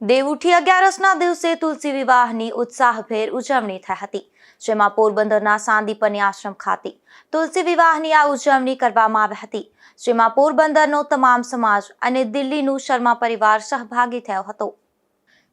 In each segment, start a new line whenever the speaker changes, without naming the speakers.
દેવઉઠી અગિયારસના દિવસે તુલસી વિવાહની ઉત્સાહભેર ઉજવણી થઈ હતી, જેમાં પોરબંદરના સાંદીપની આશ્રમ ખાતે તુલસી વિવાહની આ ઉજવણી કરવામાં આવી હતી, જેમાં પોરબંદરનો તમામ સમાજ અને દિલ્હીનું શર્મા પરિવાર સહભાગી થયો હતો.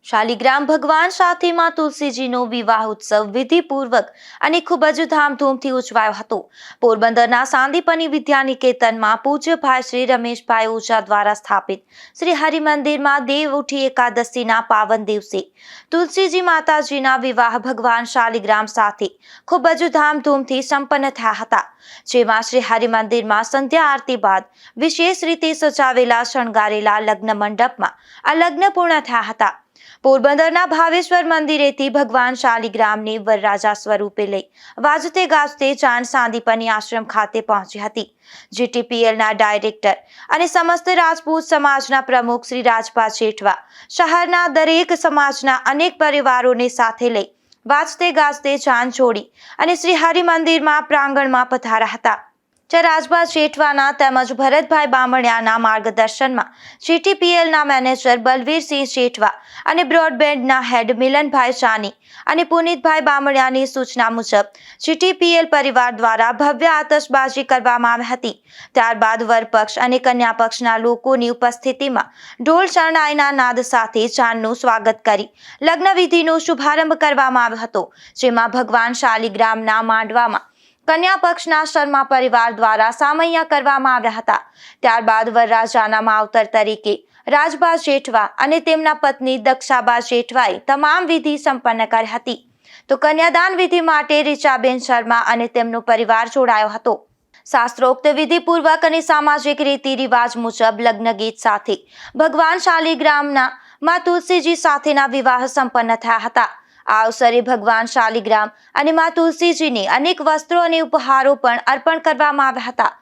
શાલિગ્રામ ભગવાન સાથેમાં તુલસીજીનો વિવાહ ઉત્સવ વિધિપૂર્વક અને ખૂબ જ ધામધૂમથી ઉજવાયો હતો. પોરબંદરના સાંદીપની વિદ્યાનિકેતનમાં પૂજ્યભાઈ શ્રી રમેશભાઈ ઓઝા દ્વારા સ્થાપિત શ્રી હરિમંદિરમાં દેવ ઉઠી એકાદશીના પાવન દિવસે તુલસીજી માતાજીના વિવાહ ભગવાન શાલિગ્રામ સાથે ખૂબ જ ધામધૂમથી સંપન્ન થયા હતા. જેમાં શ્રી હરિમંદિરમાં સંધ્યા આરતી બાદ વિશેષ રીતે સજાવેલા શણગારેલા લગ્ન મંડપમાં આ લગ્ન પૂર્ણ થયા હતા. પોરબંદરના ભાવેશ્વર મંદિરેથી ભગવાન શાલિગ્રામને વરરાજા સ્વરૂપે લઈ વાજતે ગાજતે ચાંદ સાંદીપની આશ્રમ ખાતે પહોંચી હતી જીટીપીએલના ડાયરેક્ટર અને સમસ્ત રાજપૂત સમાજના પ્રમુખ શ્રી રાજપા શેઠવા શહેરના દરેક સમાજના અનેક પરિવારોને સાથે લઈ વાજતે ગાજતે ચાંદ છોડી અને શ્રી હરિ મંદિરમાં પ્રાંગણમાં પધાર્યા હતા. રાજભા શેઠવાના તેમજ ભરતભાઈ બામણિયાના માર્ગદર્શનમાં સીટીપીએલના મેનેજર બલવીરસિંહ શેઠવા અને બ્રોડબેન્ડના હેડ મિલનભાઈ ચાની અને પુનિતભાઈ બામણિયાની સૂચના મુજબ સીટીપીએલ પરિવાર દ્વારા ભવ્ય આતશબાજી કરવામાં આવી હતી. ત્યારબાદ વરપક્ષ અને કન્યા પક્ષના લોકોની ઉપસ્થિતિમાં ઢોલ શરણાઈના નાદ સાથે ચાંદનું સ્વાગત કરી લગ્ન વિધિનો શુભારંભ કરવામાં આવ્યો હતો, જેમાં ભગવાન શાલિગ્રામના માંડવામાં કન્યા પક્ષના શર્મા પરિવાર દ્વારા સામૈયા કરવામાં આવ્યા હતા. ત્યારબાદ વરરાજાના માવતર તરીકે રાજબા શેઠવા અને તેમના પત્ની દક્ષાબા શેઠવાએ તમામ વિધિ સંપન્ન કરી હતી. તો કન્યાદાન વિધિ માટે રીચાબેન શર્મા અને તેમનો પરિવાર જોડાયો હતો. શાસ્ત્રોક્ત વિધિપૂર્વક અને સામાજિક રીતિ રિવાજ મુજબ લગ્ન ગીત સાથે ભગવાન શાલિગ્રામના માં તુલસીજી સાથેના વિવાહ સંપન્ન થયા હતા. આ અવસરે ભગવાન શાલિગ્રામ અને મા તુલસીજીને અનેક વસ્ત્રો અને ઉપહારો પણ અર્પણ કરવામાં આવ્યા હતા.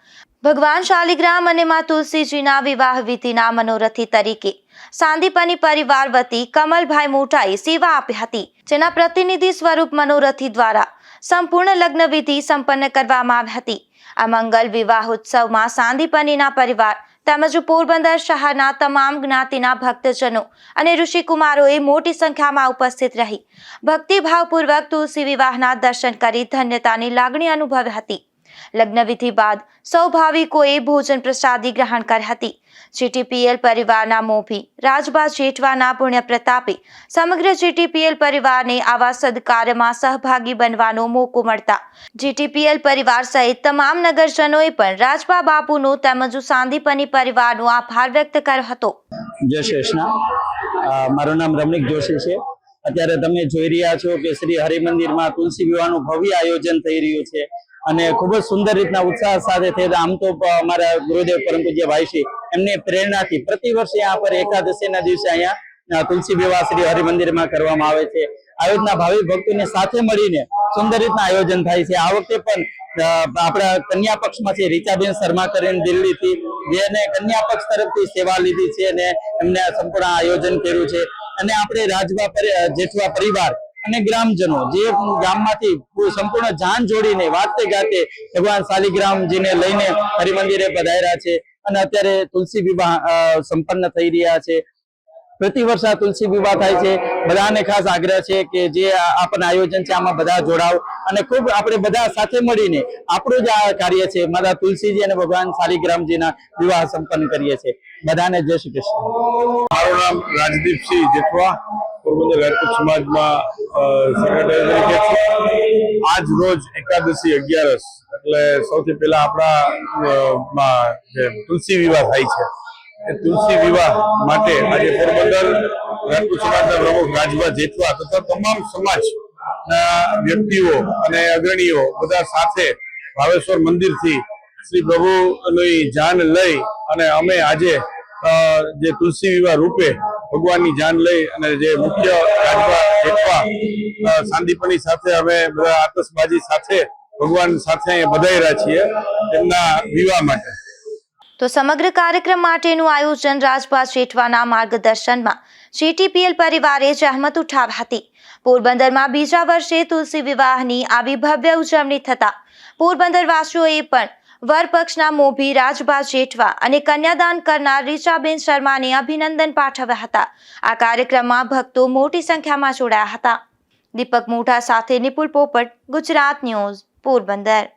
ભગવાન શાલિગ્રામ અને મા તુલસીજીના વિવાહ વિધિના મનોરથી તરીકે સાંદીપની પરિવાર વતી કમલભાઈ મોટાએ સેવા આપી હતી. જેના પ્રતિનિધિ સ્વરૂપ મનોરથી દ્વારા સંપૂર્ણ લગ્ન વિધિ સંપન્ન કરવામાં આવી હતી. આ મંગલ વિવાહ ઉત્સવમાં સાંદીપનીના પરિવાર તેમજ પોરબંદર શહેરના તમામ જ્ઞાતિના ભક્તજનો અને ઋષિકુમારોએ મોટી સંખ્યામાં ઉપસ્થિત રહી. ભક્તિભાવપૂર્વક તુલસી વિવાહના દર્શન કરી ધન્યતાની લાગણી અનુભવી હતી. લગ્ન વિધિ બાદ સૌ ભાવિકોએ ભોજન પ્રસાદી ગ્રહણ કરી હતી. જીટીપીએલ પરિવારના મોભી રાજબા જેઠવાના પુણ્ય પ્રતાપે, સમગ્ર જીટીપીએલ પરિવારને આવા સદકાર્યમાં સહભાગી બનવાનો મોકો મળતા જીટીપીએલ પરિવાર સહિત તમામ નગરજનોએ પણ રાજબા બાપુનો તેમજ સાંદીપની પરિવારનો આભાર વ્યક્ત કર્યો હતો.
જય શ્રેષ્ઠ મારું નામ રમણીક જોશી છે. અત્યારે તમે જોઈ રહ્યા છો કે શ્રી હરિમંદિરમાં તુલસી વિવાહનું ભવ્ય આયોજન થઈ રહ્યું છે. અને ખૂબ જ સુંદર રીતના ઉત્સાહ સાથે થઈ આમ તો અમારા ગુરુદેવ પરમપૂજ્ય ભાઈ ભાઈશ્રી એમની પ્રેરણાથી પ્રતિ વર્ષે આ પર એકાદશીના દિવસે અહીંયા તુલસી વિવાહ શ્રી હરિમંદિરમાં કરવામાં આવે છે. આયોજના ભાવિ ભક્તોને સાથે મળીને સુંદર રીતના આયોજન થાય છે. આ વખતે પણ આપણા કન્યા પક્ષમાંથી રીચાબેન શર્મા કરીને દિલ્હીથી, જેને કન્યા પક્ષ તરફથી સેવા લીધી છે અને એમને સંપૂર્ણ આયોજન કર્યું છે. અને આપણે રાજવા જેઠવા પરિવાર અને ગ્રામજનો, જે ગામમાંથી સંપૂર્ણ જાન જોડીને, વાતે ગાતે ભગવાન શાલિગ્રામજીને લઈને હરિમંદિરે પધાર્યા છે. અને અત્યારે તુલસી વિવાહ સંપન્ન થઈ રહ્યા છે. પ્રતિ વર્ષ આ તુલસી વિવાહ થાય છે. બધાને ખાસ આગ્રહ છે કે જે આપણને આયોજન છે, આમાં બધા જોડાવ અને ખૂબ આપણે બધા સાથે મળીને આપણું જ આ કાર્ય છે માતા તુલસીજી અને ભગવાન શાલિગ્રામજીના વિવાહ સંપન્ન કરીએ છીએ. બધાને જય શ્રી કૃષ્ણ.
મારું નામ રાજદીપસિંહ જેઠવા. પોરબંદર રાજપૂત સમાજમાં સેક્રેટરી તરીકે આજ રોજ એકાદશી અગિયારસ, એટલે સૌથી પહેલા આપણા જે તુલસી વિવાહ થાય છે. એ તુલસી વિવાહ માટે આજે પોરબંદર રાજપૂત સમાજના પ્રમુખ રાજભા જેઠવા તથા તમામ સમાજ વ્યક્તિઓ અને અગ્રણીઓ બધા સાથે ભાવેશ્વર મંદિરથી શ્રી પ્રભુની જાન લઈ અને અમે આજે જે તુલસી વિવાહ રૂપે ભગવાનની જાન લઈ અને જે મુખ્ય સાંદીપની સાથે અમે બધા આતશબાજી સાથે ભગવાન સાથે બધાયરા છીએ તેમના વિવાહ માટે.
તો સમગ્ર કાર્યક્રમ માટેનું આયોજન રાજભા શેઠવાના માર્ગદર્શનમાં સીટીપીએલ પરિવારે જહેમત ઉઠાવી હતી. પોરબંદરમાં બીજા વર્ષે તુલસી વિવાહની આવી ભવ્ય ઉજવણી થતા પોરબંદરવાસીઓએ પણ વરપક્ષના મોભી રાજભા જેઠવા અને કન્યાદાન કરનાર રીચાબેન શર્માને અભિનંદન પાઠવ્યા હતા. આ કાર્યક્રમમાં ભક્તો મોટી સંખ્યામાં જોડાયા હતા. દીપક મોઢા સાથે નિપુલ પોપટ, ગુજરાત ન્યૂઝ, પોરબંદર.